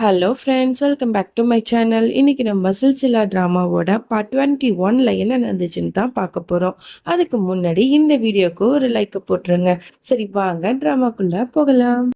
Hello friends welcome back to my channel இன்னைக்கு நம்ம சில்சிலா ட்ராமாவோட part twenty ஒன்ல என்ன நடந்துச்சுன்னு தான் பார்க்க போறோம். அதுக்கு முன்னாடி இந்த வீடியோக்கு ஒரு லைக் போட்டுருங்க. சரி வாங்க ட்ராமாக்குள்ள போகலாம்.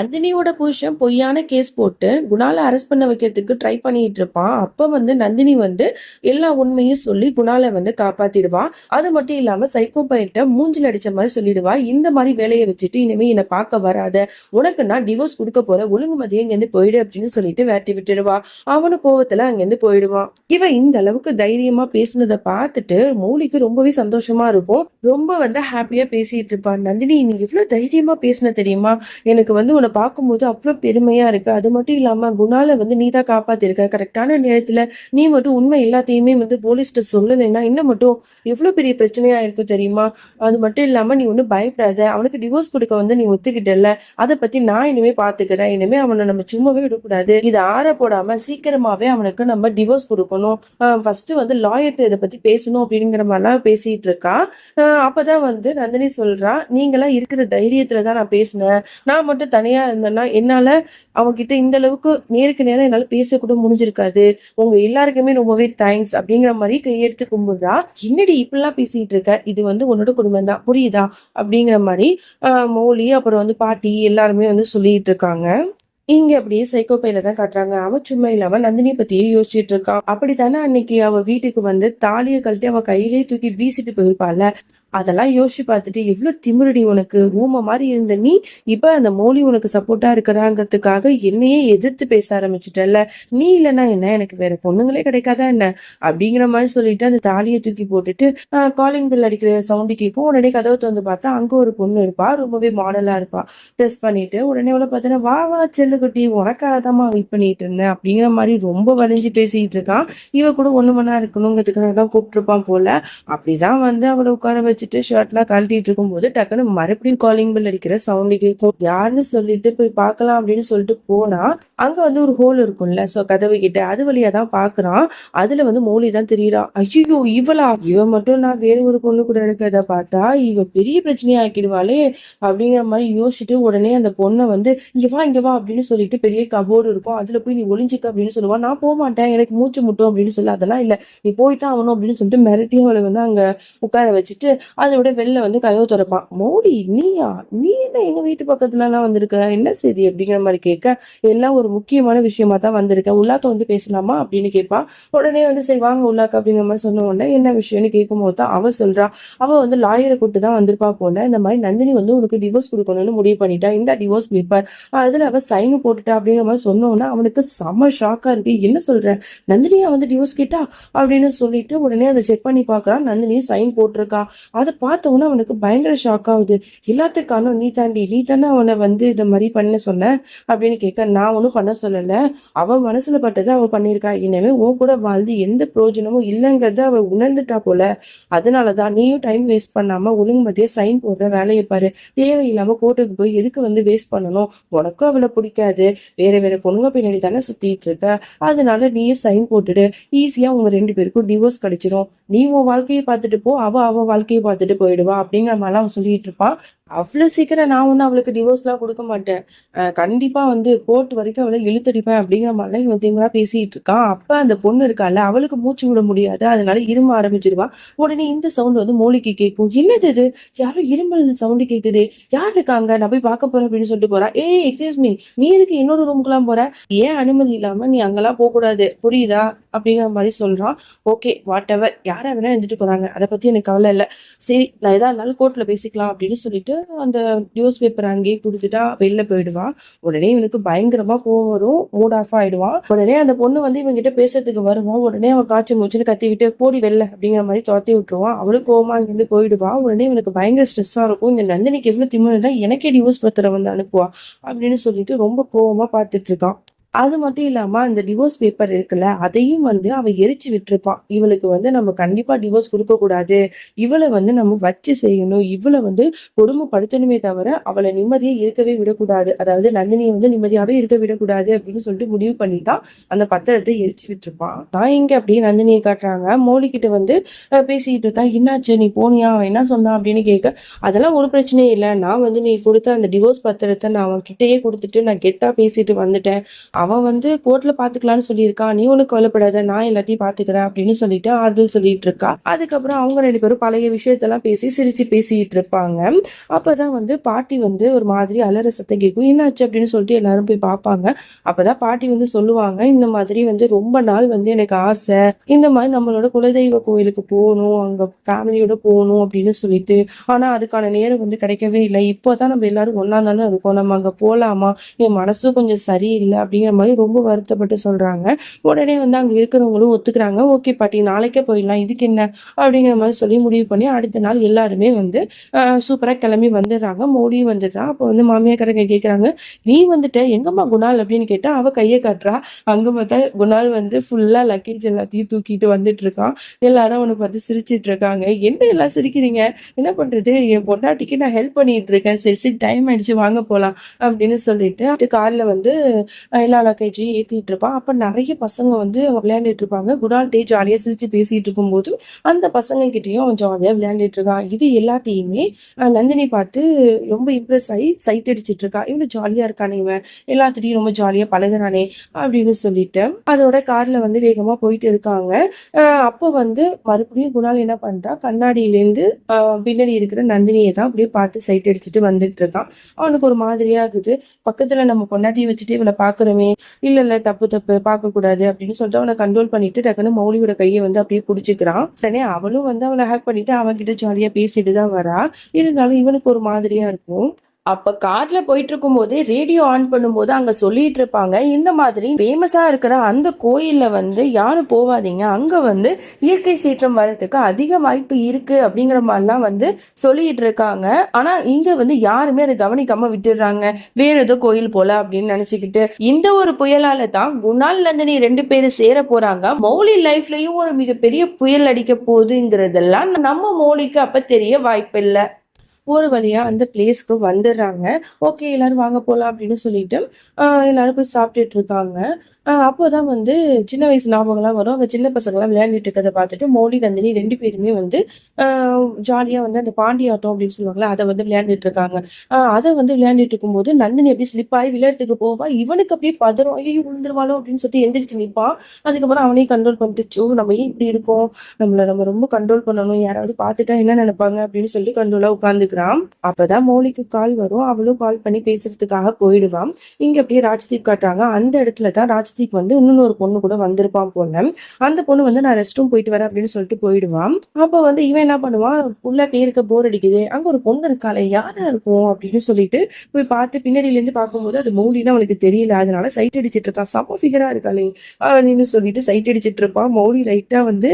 நந்தினியோட புருஷன் பொய்யான கேஸ் போட்டு குணால அரெஸ்ட் பண்ண வைக்கிறதுக்கு ட்ரை பண்ணிட்டு இருப்பான் அப்ப வந்து நந்தினி வந்து எல்லா உண்மையும் சொல்லி குணால வந்து காப்பாத்திடுவா. அது மட்டும் இல்லாம சைக்கோ பையன்ட்ட மூஞ்சில் அடிச்ச மாதிரி சொல்லிடுவா. இந்த மாதிரி வேலையை வச்சுட்டு இனிமே என்னை பார்க்க வராத. உனக்கு நான் டிவோர்ஸ் கொடுக்க போற ஒழுங்குமதியை இங்கேருந்து போயிடு அப்படின்னு சொல்லிட்டு வேட்டி விட்டுடுவா. அவனு கோவத்துல அங்கேருந்து போயிடுவான். இவன் இந்த அளவுக்கு தைரியமா பேசுனதை பார்த்துட்டு மௌலிக்கு ரொம்பவே சந்தோஷமா இருக்கும். ரொம்ப வந்து ஹாப்பியா பேசிட்டு இருப்பான் நந்தினி நீ இவ்வளவு தைரியமா பேசின தெரியுமா? எனக்கு வந்து உனக்கு பார்க்கும்போது அவ்வளோ பெருமையா இருக்கு. அது மட்டும் இல்லாம குணால வந்து நீ தான் காப்பாற்றிருக்க கரெக்டான நேரத்துல நீ மட்டும் உண்மை எல்லாத்தையுமே வந்து போலீஸ்கிட்ட சொல்லலைன்னா இன்னும் மட்டும் எவ்வளவு பெரிய பிரச்சனையா இருக்கும் தெரியுமா? அது மட்டும் இல்லாம நீ ஒன்றும் பயப்படாத. அவனுக்கு டிவோர்ஸ் கொடுக்க வந்து நீ ஒத்துக்கிட்டல அதை பத்தி நான் இனிமே பார்த்துக்கிறேன் இனிமே அவனை நம்ம சும்மாவே விடக்கூடாது. இது ஆற போடாம சீக்கிரமாவே அவனுக்கு நம்ம டிவோர்ஸ் கொடுக்கணும். ஃபர்ஸ்ட் வந்து லாயர்கிட்ட இதை பத்தி பேசணும் அப்படிங்கிற மாதிரிலாம் பேசிட்டு இருக்கா. அப்போ அப்பதான் வந்து நந்தினி சொல்றா நீங்களாம் இருக்கிற தைரியத்தில் தான் நான் பேசினேன். நான் மட்டும் தனியாக தனியா இருந்தேன்னா என்னால அவன்கிட்ட இந்த அளவுக்கு நேருக்கு நேரம் என்னால பேசக்கூட முடிஞ்சிருக்காது. உங்க எல்லாருக்குமே ரொம்பவே தேங்க்ஸ் அப்படிங்கிற மாதிரி கையெடுத்து கும்பிடுறா. என்னடி இப்படிலாம் பேசிட்டு இருக்க? இது வந்து உன்னோட குடும்பம் தான். புரியுதா? அப்படிங்கிற மாதிரி ஆஹ் அப்புறம் வந்து பாட்டி எல்லாருமே வந்து சொல்லிட்டு இருக்காங்க. இங்க அப்படியே சைக்கோ பையில தான் காட்டுறாங்க. அவன் சும்மா இல்லாம நந்தினி பத்தியே யோசிச்சுட்டு இருக்கான். அப்படித்தானே அன்னைக்கு அவ வீட்டுக்கு வந்து தாலியை கழட்டி அவன் கையிலேயே தூக்கி வீசிட்டு போயிருப்பாள் அதெல்லாம் யோசிச்சு பார்த்துட்டு எவ்வளோ திமிருடி உனக்கு? ஊமை மாதிரி இருந்த நீ இப்போ அந்த மோலி உனக்கு சப்போர்ட்டா இருக்கிறாங்கிறதுக்காக என்னையே எதிர்த்து பேச ஆரம்பிச்சிட்டல்ல. நீ இல்லைன்னா என்ன? எனக்கு வேற பொண்ணுங்களே கிடைக்காதா என்ன? அப்படிங்கிற மாதிரி சொல்லிட்டு அந்த தாலியை தூக்கி போட்டுட்டு காலிங் பில் அடிக்கிற சவுண்டு கேட்கும். உடனே கதவை திறந்து பார்த்தா அங்கே ஒரு பொண்ணு இருப்பா. ரொம்பவே மாடலா இருப்பா. ட்ரெஸ் பண்ணிட்டு உடனே அவளை பார்த்தீங்கன்னா வா வா செல்லுக்குட்டி உனக்காக தான் வெயிட் பண்ணிட்டு இருந்தேன். அப்படிங்கிற மாதிரி ரொம்ப வலிஞ்சு பேசிட்டு இருக்கான். இவ கூட ஒண்ணு மணி நேரம் இருக்கணுங்கிறதுக்காக தான் கூப்பிட்டுருப்பான் போல. அப்படிதான் வந்து அவளை உட்கார வச்சு வச்சுட்டு ஷர்ட்லாம் கழட்டிட்டு இருக்கும்போது டக்குன்னு மறுபடியும் காலிங் பில் அடிக்கிற சவுண்டு கேட்கும் யாருன்னு சொல்லிட்டு போய் பார்க்கலாம் அப்படின்னு சொல்லிட்டு போனா அங்க வந்து ஒரு ஹோல் இருக்கும்ல. ஸோ கதவு கிட்ட அது வழியா தான் பாக்குறான் அதுல வந்து மோலி தான் தெரியுறான் ஐயோ இவளா? இவ மட்டும் நான் வேற ஒரு பொண்ணு கூட இருக்கிறத பார்த்தா இவ பெரிய பிரச்சனையா ஆக்கிடுவாளே அப்படிங்கிற மாதிரி யோசிச்சுட்டு உடனே அந்த பொண்ணை வந்து இங்க வா இங்க வா அப்படின்னு சொல்லிட்டு பெரிய கபோர்டு இருக்கும். அதுல போய் நீ ஒளிஞ்சுக்க அப்படின்னு சொல்லுவா. நான் போக மாட்டேன். எனக்கு மூச்சு முட்டும் அப்படின்னு சொல்லி. அதெல்லாம் இல்ல. நீ போயிட்டா ஆகணும் அப்படின்னு சொல்லிட்டு மிரட்டியும் அவளை வந்து அங்க உட்கார வச்சுட்டு அதோட வெளில வந்து கதவு திறப்பான். மோடி நீயா? நீ என்ன எங்க வீட்டு பக்கத்துல எல்லாம் வந்திருக்க? என்ன செய்தி அப்படிங்கிற மாதிரி கேட்க எல்லாம் ஒரு முக்கியமான விஷயமா தான் வந்திருக்கேன் உள்ளாக்க வந்து பேசலாமா அப்படின்னு கேட்பான். உடனே வந்து சரி வாங்க உள்ளாக்க அப்படிங்கிற மாதிரி சொன்ன உடனே என்ன விஷயம்னு கேட்கும் போது தான் அவ சொல்றா. அவ வந்து லாயரை கூட்டு தான் வந்திருப்பா போல. இந்த மாதிரி நந்தினி வந்து உனக்கு டிவோர்ஸ் கொடுக்கணும்னு முடிவு பண்ணிட்டா. இந்த டிவோர்ஸ் பேப்பர் அதுல அவ சைன் போட்டுட்டா அப்படிங்கிற மாதிரி சொன்னோம்னா அவனுக்கு செம ஷாக்கா இருக்கு. என்ன சொல்ற? நந்தினியா வந்து டிவோர்ஸ் கேட்டா? அப்படின்னு சொல்லிட்டு உடனே அதை செக் பண்ணி பாக்குறான் நந்தினி சைன் போட்டிருக்கா. அதை பார்த்த உடனே அவனுக்கு பயங்கர ஷாக் ஆகுது. எல்லாத்துக்கானும் நீ தாண்டி நீ தானே அவனை வந்து இந்த மாதிரி பண்ண சொன்ன? அப்படின்னு கேட்க நான் ஒன்றும் பண்ண சொல்லல. அவ மனசுல பட்டதை அவ பண்ணியிருக்கா. எனவே உன் கூட வாழ்ந்து எந்த பிரயோஜனமும் இல்லைங்கிறத அவ உணர்ந்துட்டா போல. அதனாலதான் நீயும் டைம் வேஸ்ட் பண்ணாம ஒழுங்குமதியே சைன் போடுற வேலையை பாரு. தேவையில்லாம கோர்ட்டுக்கு போய் எதுக்கு வந்து வேஸ்ட் பண்ணணும்? உனக்கும் அவளை பிடிக்காது. வேற வேற பொண்ணுங்க பின்னாடி தானே சுத்திட்டு இருக்க. அதனால நீயும் சைன் போட்டுடு. ஈஸியா உங்க ரெண்டு பேருக்கும் டிவோர்ஸ் கிடைச்சிரும். நீ உன் வாழ்க்கையை பார்த்துட்டு போ. அவ அவ வாழ்க்கையை பார்த்துட்டு போயிடுவா அப்படிங்கிற மாதிரிலாம் அவன் சொல்லிட்டு இருப்பான். அவ்வளோ சீக்கிரம் நான் ஒன்றும் அவளுக்கு டிவோர்ஸ்லாம் கொடுக்க மாட்டேன். கண்டிப்பாக வந்து கோர்ட் வரைக்கும் அவளை இழுத்தடிப்பேன் அப்படிங்கிற மாதிரிலாம் இவன் திமுறா பேசிகிட்டு இருக்கான். அப்போ அந்த பொண்ணு இருக்கால அவளுக்கு மூச்சு விட முடியாது. அதனால இரும்ப ஆரம்பிச்சிருவா. உடனே இந்த சவுண்ட் வந்து மோலிக்கு கேட்கும். என்னது இது? யாரும் இருமல் சவுண்டு கேட்குது யார் இருக்காங்க? நான் போய் பார்க்க போறேன் அப்படின்னு சொல்லிட்டு போறா. ஏய் எக்ஸ்கியூஸ் மீ நீ எதுக்கு என்னோட ரூமுக்குலாம் போற? ஏன் அனுமதி இல்லாமல் நீ அங்கெல்லாம் போகக்கூடாது? புரியுதா? அப்படிங்கிற மாதிரி சொல்றான். ஓகே வாட் எவர் யாரை வேணா இருந்துட்டு போறாங்க. அதை பத்தி எனக்கு கவலை இல்லை. சரி நான் எதா இருந்தாலும் கோர்ட்ல பேசிக்கலாம் அப்படின்னு சொல்லிட்டு அந்த நியூஸ் பேப்பர் அங்கேயே கொடுத்துட்டா வெளில போயிடுவான் உடனே இவனுக்கு பயங்கரமா கோவம் வரும். மூட் ஆஃப் ஆயிடுவான் உடனே அந்த பொண்ணு வந்து இவங்கிட்ட பேசுறதுக்கு வருவான் உடனே அவன் காய்ச்சி மூச்சுன்னு கத்தி விட்டு போடி வெளில அப்படிங்கிற மாதிரி துரத்தி விட்டுருவான் அவளும் கோவமா இங்கிருந்து போயிடுவா. உடனே இவனுக்கு பயங்கர ஸ்ட்ரெஸ்ஸா இருக்கும். இந்த நந்தினிக்கு எவ்வளவு திமிரு தான் எனக்கே டிவோர்ஸ் பத்திரம் வந்து அனுப்புவா அப்படின்னு சொல்லிட்டு ரொம்ப கோவமா பார்த்துட்டு இருக்கான். அது மட்டும் இல்லாம அந்த டிவோர்ஸ் பேப்பர் இருக்குல்ல அதையும் வந்து அவ எரிச்சு விட்டுருப்பான் இவளுக்கு வந்து நம்ம கண்டிப்பா டிவோர்ஸ் கொடுக்க கூடாது. இவளை வந்து நம்ம வச்சு செய்யணும். இவளை வந்து கொடுமைப்படுத்தணுமே தவிர அவளை நிம்மதியா இருக்கவே விடக்கூடாது. அதாவது நந்தினியை வந்து நிம்மதியாவே இருக்க விடக்கூடாது அப்படின்னு சொல்லிட்டு முடிவு பண்ணி தான் அந்த பத்திரத்தை எரிச்சு விட்டுருப்பான் நான் இங்க அப்படியே நந்தினியை காட்டுறாங்க. மோலி கிட்ட வந்து பேசிட்டு இருக்கா. என்னாச்சு? நீ போனியா? அவன் என்ன சொன்னான்? அப்படின்னு கேட்க அதெல்லாம் ஒரு பிரச்சனையும் இல்லை. நான் வந்து நீ கொடுத்த அந்த டிவோர்ஸ் பத்திரத்தை நான் அவன் கிட்டேயே கொடுத்துட்டு நான் கெத்தா பேசிட்டு வந்துட்டேன். அவன் வந்து கோர்ட்ல பாத்துக்கலாம்னு சொல்லியிருக்கான் நீ ஒன்றும் கவலைப்படாத நான் எல்லாத்தையும் பாத்துக்கிறேன் அப்படின்னு சொல்லிட்டு ஆறுதல் சொல்லிட்டு இருக்கா. அதுக்கப்புறம் அவங்க ரெண்டு பேரும் பழைய விஷயத்தெல்லாம் பேசி சிரிச்சு பேசிட்டு இருப்பாங்க. அப்பதான் வந்து பாட்டி வந்து ஒரு மாதிரி அலற சத்தம் கேட்கும். என்னாச்சு அப்படின்னு சொல்லிட்டு எல்லாரும் போய் பார்ப்பாங்க. அப்பதான் பாட்டி வந்து சொல்லுவாங்க இந்த மாதிரி வந்து ரொம்ப நாள் வந்து எனக்கு ஆசை. இந்த மாதிரி நம்மளோட குலதெய்வ கோயிலுக்கு போகணும் அங்க ஃபேமிலியோட போகணும் அப்படின்னு சொல்லிட்டு. ஆனா அதுக்கான நேரம் வந்து கிடைக்கவே இல்லை. இப்போதான் நம்ம எல்லாரும் ஒன்னா தானே இருக்கோம். நம்ம அங்க போலாமா? என் மனசும் கொஞ்சம் சரியில்லை அப்படிங்கிற மாதிரி ரொம்ப வருத்தப்பட்டு சொல்றாங்க. உடனே வந்து அங்க இருக்கிறவங்களும் ஒத்துக்கிறாங்க. ஓகே பாட்டி நாளைக்கே போயிடலாம். இதுக்கு என்ன? அப்படிங்கிற மாதிரி சொல்லி முடிவு பண்ணி அடுத்த நாள் எல்லாருமே வந்து சூப்பரா கிளம்பி வந்துடுறாங்க. மோடியும் வந்துடுறான். அப்போ வந்து மாமியாக்காரங்க கேட்குறாங்க நீ வந்துட்ட? எங்கம்மா குணால்? அப்படின்னு கேட்டா அவ கையை காட்டுறா. அங்க பார்த்தா குணால் வந்து ஃபுல்லா லக்கேஜ் எல்லாத்தையும் தூக்கிட்டு வந்துட்டு இருக்கான் எல்லாரும் அவனை பார்த்து சிரிச்சிட்டு இருக்காங்க என்ன எல்லாம் சிரிக்கிறீங்க? என்ன பண்றது? என் பொண்டாட்டிக்கு நான் ஹெல்ப் பண்ணிட்டு இருக்கேன் சரி சரி டைம் ஆயிடுச்சு. வாங்க போலாம். அப்படின்னு சொல்லிட்டு கார்ல வந்து எல்லா எல்லா லக்கேஜையும் ஏற்றிட்டு இருப்பான் அப்போ நிறைய பசங்க வந்து அவங்க விளையாண்டுட்டு இருப்பாங்க. குணால் டே ஜாலியாக சிரிச்சு பேசிட்டு இருக்கும்போது அந்த பசங்க கிட்டேயும் அவன் ஜாலியாக விளையாண்டுட்டு இருக்கான் இது எல்லாத்தையுமே நந்தினி பார்த்து ரொம்ப இம்ப்ரெஸ் ஆகி சைட் அடிச்சிட்டு இருக்கா. இவ்வளோ ஜாலியாக இருக்கானே இவன். எல்லாத்துட்டையும் ரொம்ப ஜாலியாக பழகிறானே அப்படின்னு சொல்லிட்டு அதோட காரில் வந்து வேகமாக போயிட்டு இருக்காங்க. அப்போ வந்து மறுபடியும் குணால் என்ன பண்ணுறா கண்ணாடியிலேருந்து பின்னாடி இருக்கிற நந்தினியை தான் அப்படியே பார்த்து சைட் அடிச்சுட்டு வந்துட்டு இருக்கான். அவனுக்கு ஒரு மாதிரியாக இருக்குது. பக்கத்தில் நம்ம பொண்டாட்டியை வச்சுட்டு இவளை பார்க்குறோமே இல்ல இல்ல தப்பு தப்பு பார்க்க கூடாது அப்படின்னு சொல்லிட்டு அவனை கண்ட்ரோல் பண்ணிட்டு டக்குன்னு மௌலியோட கையை வந்து அப்படியே பிடிச்சிக்கிறான். உடனே அவளும் வந்து அவளை ஹேக் பண்ணிட்டு அவன்கிட்ட ஜாலியா பேசிட்டு தான் வரா. இருந்தாலும் இவனுக்கு ஒரு மாதிரியா இருக்கும். அப்ப கார்ல போயிட்டு இருக்கும்போது ரேடியோ ஆன் பண்ணும்போது அங்க சொல்லிட்டு இருப்பாங்க இந்த மாதிரி ஃபேமஸா இருக்கிற அந்த கோயில்ல வந்து யாரும் போவாதீங்க. அங்க வந்து இயற்கை சீற்றம் வர்றதுக்கு அதிக வாய்ப்பு இருக்கு அப்படிங்கிற மாதிரிலாம் வந்து சொல்லிட்டு இருக்காங்க ஆனா இங்க வந்து யாருமே அதை கவனிக்காம விட்டுடுறாங்க. வேற ஏதோ கோயில் போல அப்படின்னு நினைச்சுக்கிட்டு. இந்த ஒரு புயலால தான் குணால் நந்தினி ரெண்டு பேரும் சேர போறாங்க. மௌலி லைஃப்லயும் ஒரு மிகப்பெரிய புயல் அடிக்க போகுதுங்கிறதெல்லாம் நம்ம மௌலிக்கு அப்ப தெரிய வாய்ப்பில்லை. ஒரு வழியா அந்த பிளேஸ்க்கு வந்துடுறாங்க. ஓகே எல்லாரும் வாங்க போகலாம் அப்படின்னு சொல்லிட்டு எல்லாரும் போய் சாப்பிட்டுட்டு இருக்காங்க. அப்போ அப்போதான் வந்து சின்ன வயசு ஞாபகம்லாம் வரும். அவங்க சின்ன பசங்களாம் விளையாண்டுட்டு இருக்கிறத பார்த்துட்டு மோடி நந்தினி ரெண்டு பேருமே வந்து ஜாலியாக வந்து அந்த பாண்டி ஆட்டம் அப்படின்னு சொல்லுவாங்கல்ல அதை வந்து விளையாண்டுட்டு இருக்காங்க. அதை வந்து விளையாண்டுட்டு இருக்கும்போது நந்தினி அப்படியே ஸ்லிப் ஆகி விளையாட்டுக்கு போவா. இவனுக்கு அப்படியே பதறும். ஐயோ விழுந்துருவாளோ அப்படின்னு சொல்லிட்டு எந்திரிச்சு நிற்பான் அதுக்கப்புறம் அவனையும் கண்ட்ரோல் பண்ணிட்டு "சோ, நம்ம ஏன் இப்படி இருக்கோம்? நம்மள நம்ம ரொம்ப கண்ட்ரோல் பண்ணணும். யாராவது பார்த்துட்டா என்ன நினைப்பாங்க? அப்படின்னு சொல்லி கண்ட்ரோலாக உட்காந்து உட்காந்துக்கிறான் அப்பதான் மௌலிக்கு கால் வரும். அவளும் கால் பண்ணி பேசுறதுக்காக போயிடுவான் இங்க அப்படியே ராஜ்தீப் காட்டுறாங்க. அந்த இடத்துல தான் ராஜ்தீப் வந்து இன்னொரு பொண்ணு கூட வந்திருப்பான் போல. அந்த பொண்ணு வந்து நான் ரெஸ்ட் ரூம் போயிட்டு வரேன் அப்படின்னு சொல்லிட்டு போயிடுவான் அப்ப வந்து இவன் என்ன பண்ணுவான்? உள்ளே இருக்க போர் அடிக்குது. அங்க ஒரு பொண்ணு இருக்காளே யாரா இருக்கும் அப்படின்னு சொல்லிட்டு போய் பார்த்து பின்னாடியில இருந்து பார்க்கும்போது அது மௌலின்னு அவனுக்கு தெரியல. அதனால சைட் அடிச்சிட்டு இருக்கான் சம ஃபிகரா இருக்காளே அப்படின்னு சொல்லிட்டு சைட் அடிச்சிட்டு இருப்பான் மௌலி லைட்டா வந்து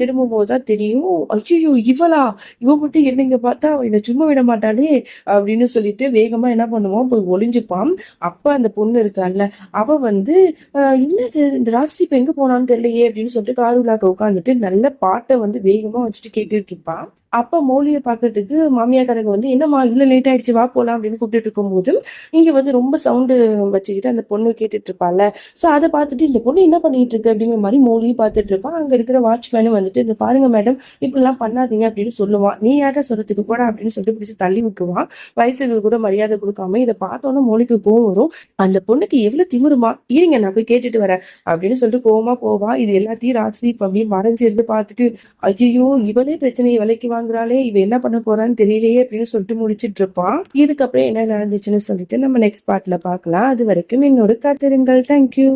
திரும்பும் போதுதான் தெரியும். ஐயோ இவளா? இவ மட்டும் என்னங்க பார்த்தா அவ என்னை சும்மா விட மாட்டாளே அப்படின்னு சொல்லிட்டு வேகமா என்ன பண்ணுவான்? போய் ஒளிஞ்சுப்பான். அப்ப அந்த பொண்ணு இருக்கான்ல அவ வந்து ஆஹ் என்னது? இந்த ராஜ்தீப் எங்க போனான்னு தெரியலையே அப்படின்னு சொல்லிட்டு காருலாக்க உட்காந்துட்டு நல்ல பாட்டை வந்து வேகமா வச்சுட்டு கேட்டுட்டு இருப்பான் அப்போ மௌலியை பார்க்கறதுக்கு மாமியாக்காரங்க வந்து என்னம்மா இவ்வளோ லேட் ஆயிடுச்சு வா போலாம் அப்படின்னு கூப்பிட்டு இருக்கும்போது இங்கே வந்து ரொம்ப சவுண்டு வச்சுக்கிட்டு அந்த பொண்ணு கேட்டுட்டு இருப்பாள்ல ஸோ அதை பார்த்துட்டு இந்த பொண்ணு என்ன பண்ணிட்டு இருக்கு? அப்படிங்கிற மாதிரி மௌலியும் பார்த்துட்டு இருப்பான் அங்கே இருக்கிற வாட்ச்மேனும் வந்துட்டு இந்த பாருங்க மேடம் இப்படிலாம் பண்ணாதீங்க அப்படின்னு சொல்லுவான். நீ யார்ட்ட சொல்றதுக்கு போடா அப்படின்னு சொல்லிட்டு பிடிச்சி தள்ளி விட்டுவான் வயசுக்கு கூட மரியாதை கொடுக்காம இதை பார்த்தோன்னே மௌலிக்கு கோவம் வரும். அந்த பொண்ணுக்கு எவ்வளோ திமிருமா? இருங்க நான் போய் கேட்டுட்டு வரேன் அப்படின்னு சொல்லிட்டு கோவமா போவா. இது எல்லாத்தையும் ராஜ்தீப் அப்படின்னு மறைஞ்சு இருந்து பார்த்துட்டு ஐயோ இவளே பிரச்சனையை விலைக்கு வாங்குறாளே இவ என்ன பண்ண போறான்னு தெரியலையே அப்படின்னு சொல்லிட்டு முடிச்சிட்டு இருப்பான் இதுக்கப்புறம் என்ன நடந்துச்சுன்னு சொல்லிட்டு நம்ம நெக்ஸ்ட் பார்ட்ல பார்க்கலாம். அது வரைக்கும் என்னோட காத்திருங்கள் தேங்க்யூ